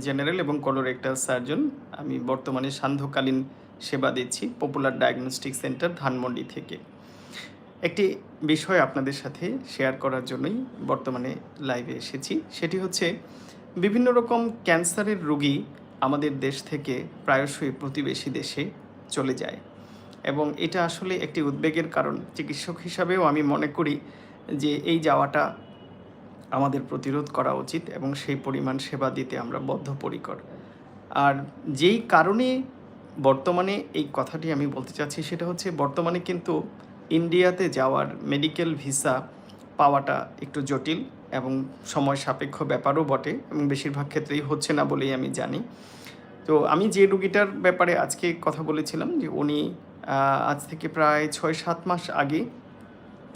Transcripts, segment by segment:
General এবং colorectal surgeon আমি বর্তমানে সান্ধ্যকালীন সেবা দিচ্ছি পপুলার ডায়াগনস্টিক সেন্টার ধানমন্ডি থেকে। একটি বিষয় আপনাদের সাথে শেয়ার করার জন্যই বর্তমানে লাইভে এসেছি, সেটি হচ্ছে বিভিন্ন রকম ক্যান্সারের রোগী আমাদের দেশ থেকে প্রায়শই প্রতিবেশী দেশে চলে যায়। এবং এটা আসলে একটি উদ্বেগের কারণ। চিকিৎসক হিসাবেও আমি মনে করি যে এই যাওয়াটা আমাদের প্রতিরোধ করা উচিত এবং সেই পরিমাণ সেবা দিতে আমরা বদ্ধপরিকর। আর যেই কারণে বর্তমানে এই কথাটি আমি বলতে চাচ্ছি সেটা হচ্ছে বর্তমানে কিন্তু ইন্ডিয়াতে যাওয়ার মেডিকেল ভিসা পাওয়াটা একটু জটিল এবং সময় সাপেক্ষ ব্যাপারও বটে এবং বেশিরভাগ ক্ষেত্রেই হচ্ছে না বলেই আমি জানি। তো আমি যে রুগীটার ব্যাপারে আজকে কথা বলেছিলাম যে উনি আজ থেকে প্রায় ছয় সাত মাস আগে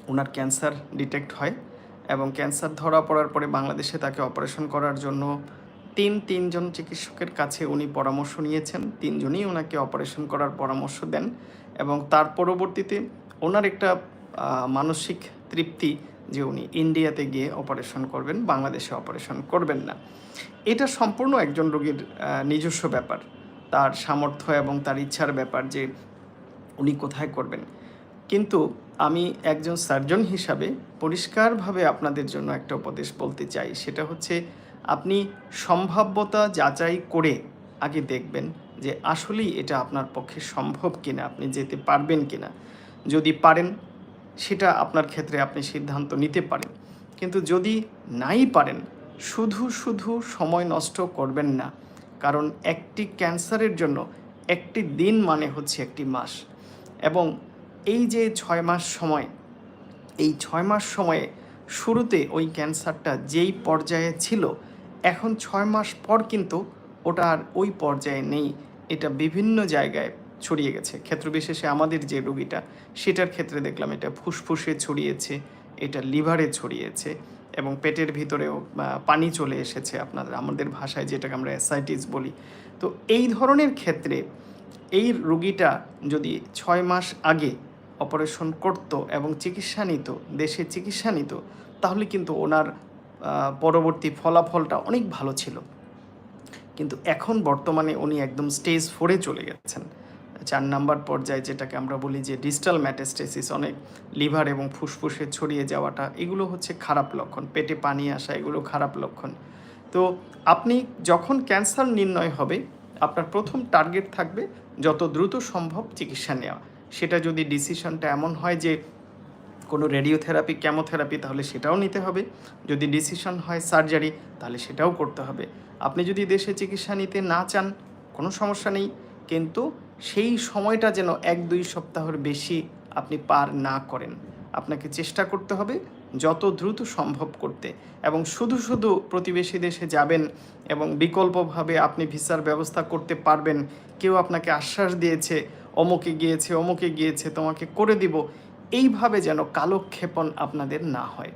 ওনার ক্যান্সার ডিটেক্ট হয়। এবং ক্যান্সার ধরা পড়ার পরে বাংলাদেশে তাকে অপারেশন করার জন্য তিন তিনজন চিকিৎসকের কাছে উনি পরামর্শ নিয়েছেন। তিনজনই ওনাকে অপারেশন করার পরামর্শ দেন এবং তার পরবর্তীতে ওনার একটা মানসিক তৃপ্তি যে উনি ইন্ডিয়াতে গিয়ে অপারেশন করবেন, বাংলাদেশে অপারেশন করবেন না। এটা সম্পূর্ণ একজন রোগীর নিজস্ব ব্যাপার। তার সামর্থ্য এবং তার ইচ্ছার ব্যাপার যে উনি কোথায় করবেন। কিন্তু আমি একজন সার্জন হিসাবে পরিষ্কারভাবে আপনাদের জন্য একটা উপদেশ বলতে চাই। সেটা হচ্ছে, আপনি সম্ভাব্যতা যাচাই করে আগে দেখবেন যে আসলেই এটা আপনার পক্ষে সম্ভব কিনা, আপনি যেতে পারবেন কিনা। যদি পারেন, সেটা আপনার ক্ষেত্রে আপনি সিদ্ধান্ত নিতে পারেন। কিন্তু যদি নাই পারেন, শুধু শুধু সময় নষ্ট করবেন না। কারণ একটি ক্যান্সারের জন্য একটি দিন মানে হচ্ছে একটি মাস। এবং এই যে ছয় মাস সময়, এই ছয় মাস সময়ে শুরুতে ওই ক্যান্সারটা যেই পর্যায়ে ছিল, এখন ছয় মাস পর কিন্তু ওটা আর ওই পর্যায়ে নেই। এটা বিভিন্ন জায়গায় ছড়িয়ে গেছে। ক্ষেত্রবিশেষে আমাদের যে রোগীটা, সেটার ক্ষেত্রে দেখলাম এটা ফুসফুসে ছড়িয়েছে, এটা লিভারে ছড়িয়েছে এবং পেটের ভিতরেও পানি চলে এসেছে আপনাদের, আমাদের ভাষায় যেটাকে আমরা অ্যাসাইটিস বলি। তো এই ধরনের ক্ষেত্রে এই রুগীটা যদি ছয় মাস আগে অপারেশন করত এবং চিকিৎসা নিত, দেশে চিকিৎসা নিত, তাহলে কিন্তু ওনার পরবর্তী ফলাফলটা অনেক ভালো ছিল। কিন্তু এখন বর্তমানে উনি একদম স্টেজ ফোরে চলে গেছেন। চার নাম্বার পর্যায়ে যেটাকে আমরা বলি যে ডিজিটাল ম্যাটেস্টেসিস অনেক লিভার এবং ফুসফুসে ছড়িয়ে যাওয়াটা, এগুলো হচ্ছে খারাপ লক্ষণ, পেটে পানি আসা, এগুলো খারাপ লক্ষণ। তো আপনি যখন ক্যান্সার নির্ণয় হবে, আপনার প্রথম টার্গেট থাকবে যত দ্রুত সম্ভব চিকিৎসা নেওয়া। সেটা যদি ডিসিশনটা এমন হয় যে কোনো রেডিওথেরাপি কেমোথেরাপি তাহলে সেটাও নিতে হবে। যদি ডিসিশন হয় সার্জারি, তাহলে সেটাও করতে হবে। আপনি যদি দেশে চিকিৎসা নিতে না চান, কোনো সমস্যা নেই। কিন্তু সেই সময়টা যেন এক দুই সপ্তাহের বেশি আপনি পার না করেন। আপনাকে চেষ্টা করতে হবে যত দ্রুত সম্ভব করতে। এবং শুধু শুধু প্রতিবেশী দেশে যাবেন এবং বিকল্পভাবে আপনি ভিসার ব্যবস্থা করতে পারবেন। কেউ আপনাকে আশ্বাস দিয়েছে অমুকে গিয়েছে অমুকে গিয়েছে, তোমাকে করে দিব। এইভাবে যেন কালক্ষেপণ আপনাদের না হয়।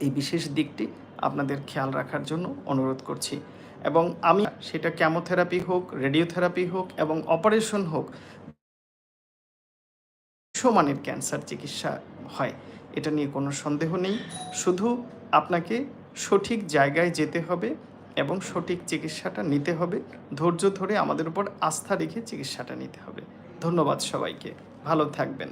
এই বিশেষ দিকটি আপনাদের খেয়াল রাখার জন্য অনুরোধ করছি। এবং আমি সেটা ক্যামোথেরাপি হোক, রেডিওথেরাপি হোক এবং অপারেশন হোক বিশ্বমানের ক্যান্সার চিকিৎসা হয়। এটা নিয়ে কোনো সন্দেহ নেই। শুধু আপনাকে সঠিক জায়গায় যেতে হবে। এবং সঠিক চিকিৎসাটা নিতে হবে। ধৈর্য ধরে আমাদের উপর আস্থা রেখে চিকিৎসাটা নিতে হবে। ধন্যবাদ সবাইকে। ভালো থাকবেন।